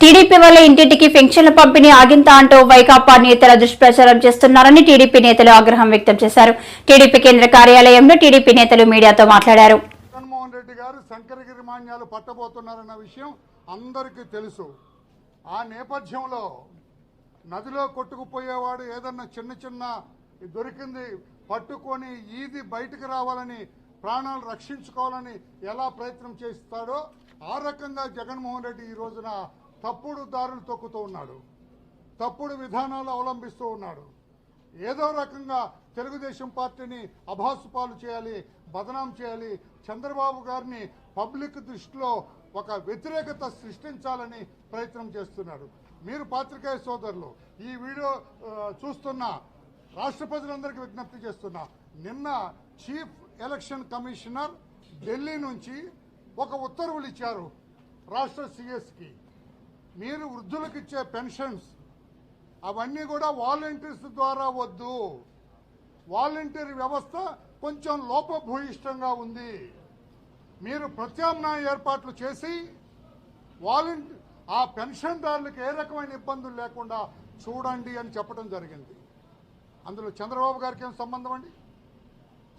TDP వల్ల ఇంటింటికి పెన్షన్ల పంపిణీ ఆగింతా అంటూ వైకాపా నేతల దుష్ప్రచారం చేస్తున్నారని టీడీపీ నేతలు ఆగ్రహం వ్యక్తం చేశారు. టీడీపీ కేంద్ర కార్యాలయంలో టీడీపీ నేతలు మీడియాతో మాట్లాడారు. జగన్మోహన్ రెడ్డి గారు శంకరగిరి మాన్యాలు పట్టబోతున్నారన్న విషయం అందరికీ తెలుసు. ఆ నేపథ్యంలో నదిలో కొట్టుకుపోయేవాడు ఏదన్నా చిన్న చిన్న దొరికింది పట్టుకొని ఈది బయటకు రావాలని ప్రాణాలు రక్షించుకోవాలని ఎలా ప్రయత్నం చేస్తాడో ఆ రకంగా జగన్మోహన్ రెడ్డి ఈ రోజున తప్పుడు దారులు తొక్కుతూ ఉన్నాడు. తప్పుడు విధానాలు అవలంబిస్తూ ఉన్నాడు. ఏదో రకంగా తెలుగుదేశం పార్టీని అభాసుపాలు చేయాలి బదనాం చేయాలి చంద్రబాబు గారిని పబ్లిక్ దృష్టిలో ఒక వ్యతిరేకత సృష్టించాలని ప్రయత్నం చేస్తున్నాడు మీరు పాత్రికేయ సోదరులు ఈ వీడియో చూస్తున్న రాష్ట్ర ప్రజలందరికీ విజ్ఞప్తి చేస్తున్నా. నిన్న చీఫ్ ఎలక్షన్ కమిషనర్ ఢిల్లీ నుంచి ఒక ఉత్తర్వులు ఇచ్చారు రాష్ట్ర సిఎస్కి. మీరు వృద్ధులకు ఇచ్చే పెన్షన్స్ అవన్నీ కూడా వాలంటీర్స్ ద్వారా వద్దు. వాలంటీర్ వ్యవస్థ కొంచెం లోపభూయిష్టంగా ఉంది. మీరు ప్రత్యామ్నాయ ఏర్పాట్లు చేసి వాలంటీ ఆ పెన్షన్దారులకు ఏ రకమైన ఇబ్బందులు లేకుండా చూడండి అని చెప్పడం జరిగింది. అందులో చంద్రబాబు గారికి ఏం సంబంధం అండి?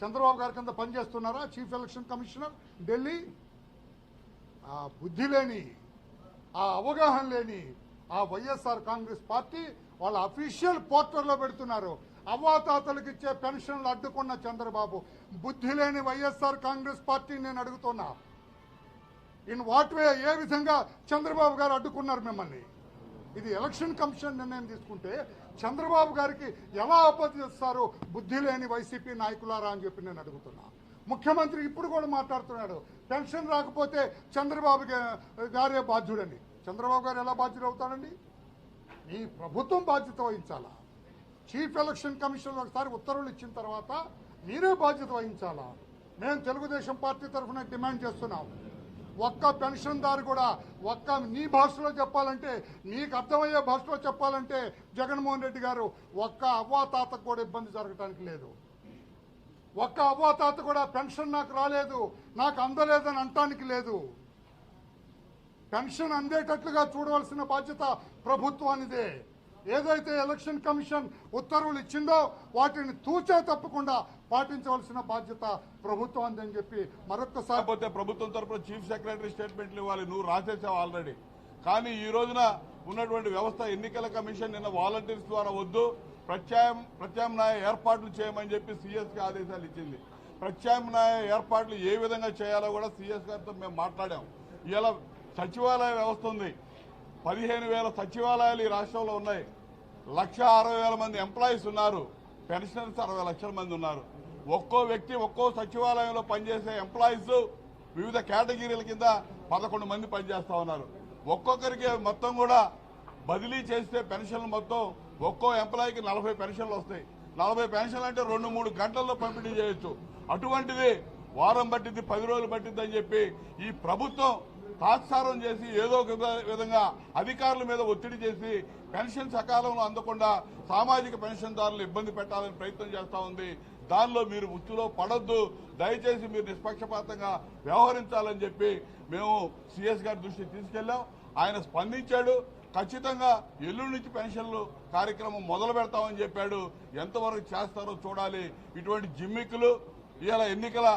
చంద్రబాబు గారి కింద పనిచేస్తున్నారా? Chief election commissioner Delhi? బుద్ధి లేని ఆ అవగాహన లేని ఆ వైఎస్ఆర్ కాంగ్రెస్ పార్టీ వాళ్ళ అఫీషియల్ పోర్టల్లో పెడుతున్నారు. అవ్వాతాతలకు ఇచ్చే పెన్షన్లు అడ్డుకున్న చంద్రబాబు. బుద్ధి లేని వైఎస్ఆర్ కాంగ్రెస్ పార్టీ నేను అడుగుతున్నా. ఇన్ వాట్ వే ఏ విధంగా చంద్రబాబు గారు అడ్డుకున్నారు మిమ్మల్ని? ఇది ఎలక్షన్ కమిషన్ నిర్ణయం తీసుకుంటే చంద్రబాబు గారికి ఎలా ఆపదిస్తారు బుద్ధి లేని వైసీపీ నాయకులారా అని చెప్పి నేను అడుగుతున్నా. ముఖ్యమంత్రి ఇప్పుడు కూడా మాట్లాడుతున్నాడు. పెన్షన్ రాకపోతే చంద్రబాబు గారే బాధ్యుడండి. చంద్రబాబు గారు ఎలా బాధ్యుడు అవుతాడండి మీ ప్రభుత్వం బాధ్యత వహించాలా? చీఫ్ ఎలక్షన్ కమిషన్ ఒకసారి ఉత్తర్వులు ఇచ్చిన తర్వాత మీరే బాధ్యత వహించాలా? మేము తెలుగుదేశం పార్టీ తరఫున డిమాండ్ చేస్తున్నాం. ఒక్క పెన్షన్దారు కూడా ఒక్క నీ భాషలో చెప్పాలంటే నీకు అర్థమయ్యే భాషలో చెప్పాలంటే జగన్మోహన్ రెడ్డి గారు ఒక్క అవ్వాతాతకు కూడా ఇబ్బంది జరగటానికి లేదు. ఒక్క అవ్వాతాత కూడా పెన్షన్ నాకు రాలేదు నాకు అందలేదని అంటానికి లేదు. పెన్షన్ అందేటట్లుగా చూడవలసిన బాధ్యత ప్రభుత్వానిదే. ఏదైతే ఎలక్షన్ కమిషన్ ఉత్తర్వులు ఇచ్చిందో వాటిని తూచా తప్పకుండా పాటించవలసిన బాధ్యత ప్రభుత్వం అని చెప్పి మరొకసారి ప్రభుత్వం తరపున చీఫ్ సెక్రటరీ స్టేట్మెంట్లు ఇవ్వాలి. నువ్వు రాసేసావు ఆల్రెడీ. కానీ ఈ రోజున ఉన్నటువంటి వ్యవస్థ ఎన్నికల కమిషన్ నిన్న వాలంటీర్స్ ద్వారా వద్దు. ప్రత్యామ్ ప్రత్యామ్నాయ ఏర్పాట్లు చేయమని చెప్పి సిఎస్కి ఆదేశాలు ఇచ్చింది. ప్రత్యామ్నాయ ఏర్పాట్లు ఏ విధంగా చేయాలో కూడా సిఎస్ గారితో మేము మాట్లాడాం. ఇలా సచివాలయ వ్యవస్థ ఉంది. పదిహేను వేల సచివాలయాలు ఈ రాష్ట్రంలో ఉన్నాయి. లక్ష అరవై వేల మంది ఎంప్లాయీస్ ఉన్నారు. పెన్షనర్స్ అరవై లక్షల మంది ఉన్నారు. ఒక్కో వ్యక్తి ఒక్కో సచివాలయంలో పనిచేసే ఎంప్లాయీస్ వివిధ కేటగిరీల కింద పదకొండు మంది పనిచేస్తా ఉన్నారు. ఒక్కొక్కరికి మొత్తం కూడా బదిలీ చేస్తే పెన్షన్లు మొత్తం ఒక్కో ఎంప్లాయీకి నలభై పెన్షన్లు వస్తాయి. నలభై పెన్షన్లు అంటే రెండు మూడు గంటల్లో పంపిణీ చేయొచ్చు. అటువంటిది వారం పట్టింది పది రోజులు పట్టింది అని చెప్పి ఈ ప్రభుత్వం తాత్సారం చేసి ఏదో ఒక విధంగా అధికారుల మీద ఒత్తిడి చేసి పెన్షన్ సకాలంలో అందకుండా సామాజిక పెన్షన్దారులు ఇబ్బంది పెట్టాలని ప్రయత్నం చేస్తా ఉంది. దానిలో మీరు ఉచ్చులో పడద్దు. దయచేసి మీరు నిష్పక్షపాతంగా వ్యవహరించాలని చెప్పి మేము సిఎస్ గారి దృష్టికి తీసుకెళ్ళాం ఆయన స్పందించాడు. ఖచ్చితంగా ఎల్లుండి నుంచి పెన్షన్లు కార్యక్రమం మొదలు పెడతామని చెప్పాడు. ఎంతవరకు చేస్తారో చూడాలి. ఇటువంటి జిమ్మిక్కులు ఇలా ఎన్నికల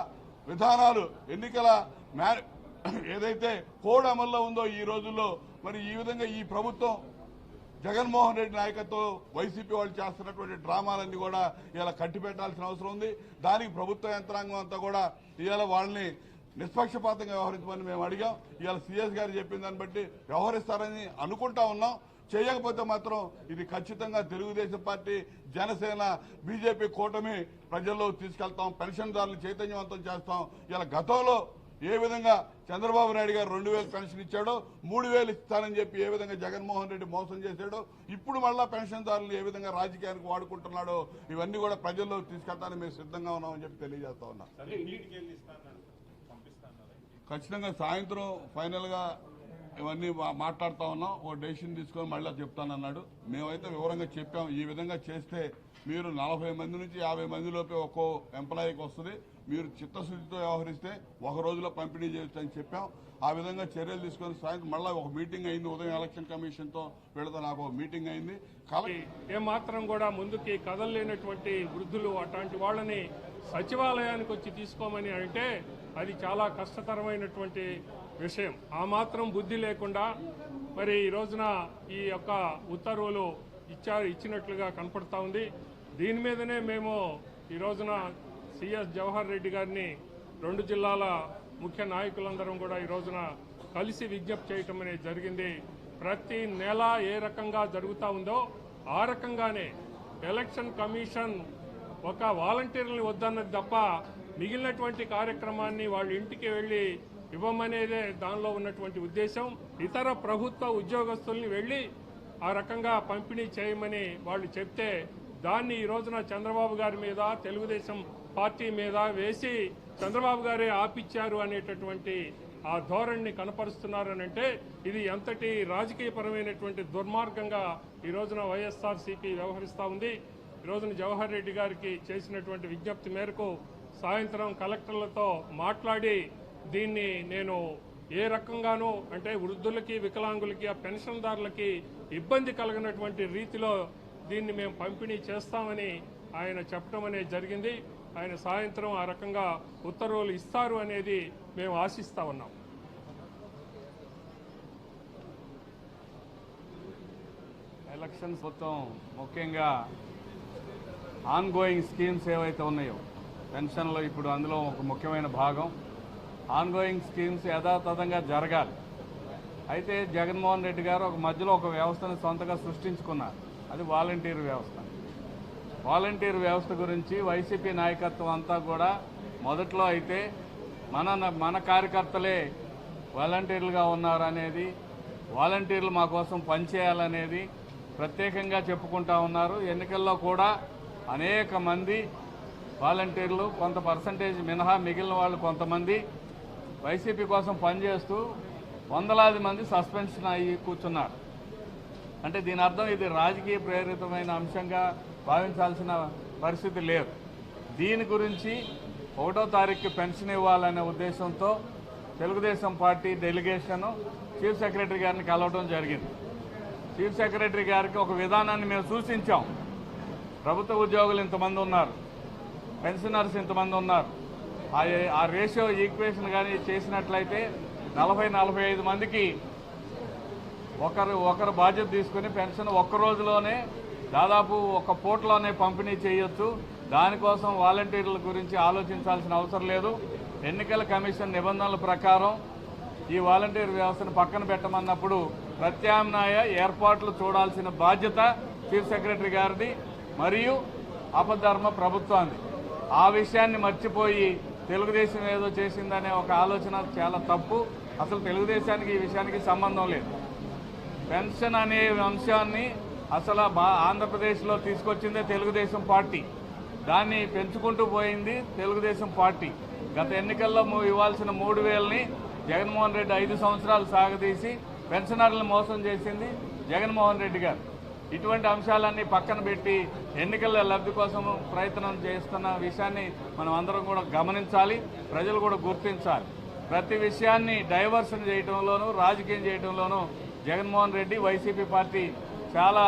విధానాలు ఎన్నికల మ్యా ఏదైతే కోడ్ అమల్లో ఉందో ఈ రోజుల్లో మరి ఈ విధంగా ఈ ప్రభుత్వం జగన్మోహన్ రెడ్డి నాయకత్వం వైసీపీ వాళ్ళు చేస్తున్నటువంటి డ్రామాలన్నీ కూడా ఇలా కట్టిపెట్టాల్సిన అవసరం ఉంది. దానికి ప్రభుత్వ యంత్రాంగం అంతా కూడా ఇవాళ వాళ్ళని నిష్పక్షపాతంగా వ్యవహరించమని మేము అడిగాం. ఇవాళ సీఎస్ గారు చెప్పిన దాన్ని బట్టి వ్యవహరిస్తారని అనుకుంటా ఉన్నాం. చేయకపోతే మాత్రం ఇది ఖచ్చితంగా తెలుగుదేశం పార్టీ జనసేన బీజేపీ కూటమి ప్రజల్లో తీసుకెళ్తాం. పెన్షన్దారులు చైతన్యవంతం చేస్తాం. ఇలా గతంలో ఏ విధంగా చంద్రబాబు నాయుడు గారు రెండు వేలు పెన్షన్ ఇచ్చాడో మూడు వేలు ఇస్తానని చెప్పి ఏ విధంగా జగన్మోహన్ రెడ్డి మోసం చేశాడో ఇప్పుడు మళ్ళా పెన్షన్దారులు ఏ విధంగా రాజకీయానికి వాడుకుంటున్నాడో ఇవన్నీ కూడా ప్రజల్లో తీసుకెళ్తానని మేము సిద్ధంగా ఉన్నామని చెప్పి తెలియజేస్తా ఉన్నాం. ఖచ్చితంగా సాయంత్రం ఫైనల్గా ఇవన్నీ మాట్లాడుతా ఉన్నాం. ఓ డెసిషన్ తీసుకొని మళ్ళీ చెప్తానన్నాడు. మేమైతే వివరంగా చెప్పాం. ఈ విధంగా చేస్తే మీరు నలభై మంది నుంచి యాభై మంది లోపే ఒక్కో ఎంప్లాయీకి వస్తుంది. మీరు చిత్తశుద్ధితో వ్యవహరిస్తే ఒక రోజులో పంపిణీ చేయొచ్చు అని చెప్పాం ఆ విధంగా చర్యలు తీసుకొని సాయంత్రం మళ్ళీ ఒక మీటింగ్ అయింది ఉదయం ఎలక్షన్ కమిషన్తో వీళ్ళతో నాకు ఒక మీటింగ్ అయింది. ఏమాత్రం కూడా ముందుకి కదలలేనటువంటి వృద్ధులు అట్లాంటి వాళ్ళని సచివాలయానికి వచ్చి తీసుకోమని అంటే అది చాలా కష్టతరమైనటువంటి విషయం. ఆ మాత్రం బుద్ధి లేకుండా మరి ఈ రోజున ఈ యొక్క ఉత్తర్వులు ఇచ్చారు ఇచ్చినట్లుగా కనపడతా ఉంది. దీని మీదనే మేము ఈ రోజున సిఎస్ జవహర్ రెడ్డి గారిని రెండు జిల్లాల ముఖ్య నాయకులందరం కూడా ఈ రోజున కలిసి విజ్ఞప్తి చేయటం అనేది జరిగింది. ప్రతి నెల ఏ రకంగా జరుగుతూ ఉందో ఆ రకంగానే ఎలక్షన్ కమిషన్ ఒక వాలంటీర్ని వద్దన్నది తప్ప మిగిలినటువంటి కార్యక్రమాన్ని వాళ్ళ ఇంటికి వెళ్ళి ఇవ్వమనేదే దానిలో ఉన్నటువంటి ఉద్దేశం. ఇతర ప్రభుత్వ ఉద్యోగస్తుల్ని వెళ్ళి ఆ రకంగా పంపిణీ చేయమని వాళ్ళు చెప్తే దాన్ని ఈ రోజున చంద్రబాబు గారి మీద తెలుగుదేశం పార్టీ మీద వేసి చంద్రబాబు గారే ఆపిచ్చారు అనేటటువంటి ఆ ధోరణిని కనపరుస్తున్నారనంటే ఇది ఎంతటి రాజకీయపరమైనటువంటి దుర్మార్గంగా ఈ రోజున వైఎస్ఆర్సీపీ వ్యవహరిస్తూ ఉంది. ఈ రోజున జవహర్ రెడ్డి గారికి చేసినటువంటి విజ్ఞప్తి మేరకు సాయంత్రం కలెక్టర్లతో మాట్లాడి దీన్ని నేను ఏ రకంగానూ అంటే వృద్ధులకి వికలాంగులకి ఆ పెన్షన్దారులకి ఇబ్బంది కలిగినటువంటి రీతిలో దీన్ని మేము పంపిణీ చేస్తామని ఆయన చెప్పడం అనేది జరిగింది. ఆయన సాయంత్రం ఆ రకంగా ఉత్తర్వులు ఇస్తారు అనేది మేము ఆశిస్తూ ఉన్నాం. ఎలక్షన్స్ మొత్తం ముఖ్యంగా ఆన్గోయింగ్ స్కీమ్స్ ఏవైతే ఉన్నాయో పెన్షన్లో ఇప్పుడు అందులో ఒక ముఖ్యమైన భాగం. ఆన్గోయింగ్ స్కీమ్స్ యథాతథంగా జరగాలి. అయితే జగన్మోహన్ రెడ్డి గారు ఒక మధ్యలో ఒక వ్యవస్థను సొంతగా సృష్టించుకున్నారు. అది వాలంటీర్ వ్యవస్థ. వాలంటీర్ వ్యవస్థ గురించి వైసీపీ నాయకత్వం అంతా కూడా మొదట్లో అయితే మన మన కార్యకర్తలే వాలంటీర్లుగా ఉన్నారనేది వాలంటీర్లు మా కోసం పనిచేయాలనేది ప్రత్యేకంగా చెప్పుకుంటా ఉన్నారు. ఎన్నికల్లో కూడా అనేక మంది వాలంటీర్లు కొంత పర్సంటేజ్ మినహా మిగిలిన వాళ్ళు కొంతమంది వైసీపీ కోసం పనిచేస్తూ వందలాది మంది సస్పెన్షన్ అయ్యి కూర్చున్నారు. అంటే దీని అర్థం ఇది రాజకీయ ప్రేరితమైన అంశంగా భావించాల్సిన పరిస్థితి లేదు. దీని గురించి ఒకటో తారీఖు పెన్షన్ ఇవ్వాలనే ఉద్దేశంతో Telugu Desam party delegation chief secretary గారిని కలవడం జరిగింది. చీఫ్ సెక్రటరీ గారికి ఒక విధానాన్ని మేము సూచించాం. ప్రభుత్వ ఉద్యోగులు ఇంతమంది ఉన్నారు పెన్షనర్స్ ఇంతమంది ఉన్నారు. ఆ ఆ రేషియో ఈక్వేషన్ కానీ చేసినట్లయితే నలభై నలభై ఐదు మందికి ఒకరు ఒకరు బాధ్యత తీసుకుని పెన్షన్ ఒక్క రోజులోనే దాదాపు ఒక పూటలోనే పంపిణీ చేయొచ్చు. దానికోసం వాలంటీర్ల గురించి ఆలోచించాల్సిన అవసరం లేదు. ఎన్నికల కమిషన్ నిబంధనల ప్రకారం ఈ వాలంటీర్ వ్యవస్థను పక్కన పెట్టమన్నప్పుడు ప్రత్యామ్నాయ ఏర్పాట్లు చూడాల్సిన బాధ్యత చీఫ్ సెక్రటరీ గారిది మరియు అపధర్మ ప్రభుత్వాన్ని ఆ విషయాన్ని మర్చిపోయి తెలుగుదేశం ఏదో చేసిందనే ఒక ఆలోచన చాలా తప్పు. అసలు తెలుగుదేశానికి ఈ విషయానికి సంబంధం లేదు. పెన్షన్ అనే అంశాన్ని అసలు బా ఆంధ్రప్రదేశ్లో తీసుకొచ్చిందే తెలుగుదేశం పార్టీ. దాన్ని పెంచుకుంటూ పోయింది తెలుగుదేశం పార్టీ. గత ఎన్నికల్లో ఇవ్వాల్సిన మూడు వేలని జగన్మోహన్ రెడ్డి ఐదు సంవత్సరాలు సాగదీసి పెన్షనర్లను మోసం చేసింది జగన్మోహన్ రెడ్డి గారు. ఇటువంటి అంశాలన్నీ పక్కన పెట్టి ఎన్నికల లబ్ధి కోసం ప్రయత్నం చేస్తున్న విషయాన్ని మనం అందరం కూడా గమనించాలి ప్రజలు కూడా గుర్తించాలి. ప్రతి విషయాన్ని డైవర్షన్ చేయడంలోనూ రాజకీయం చేయడంలోనూ జగన్మోహన్ రెడ్డి వైసీపీ పార్టీ చాలా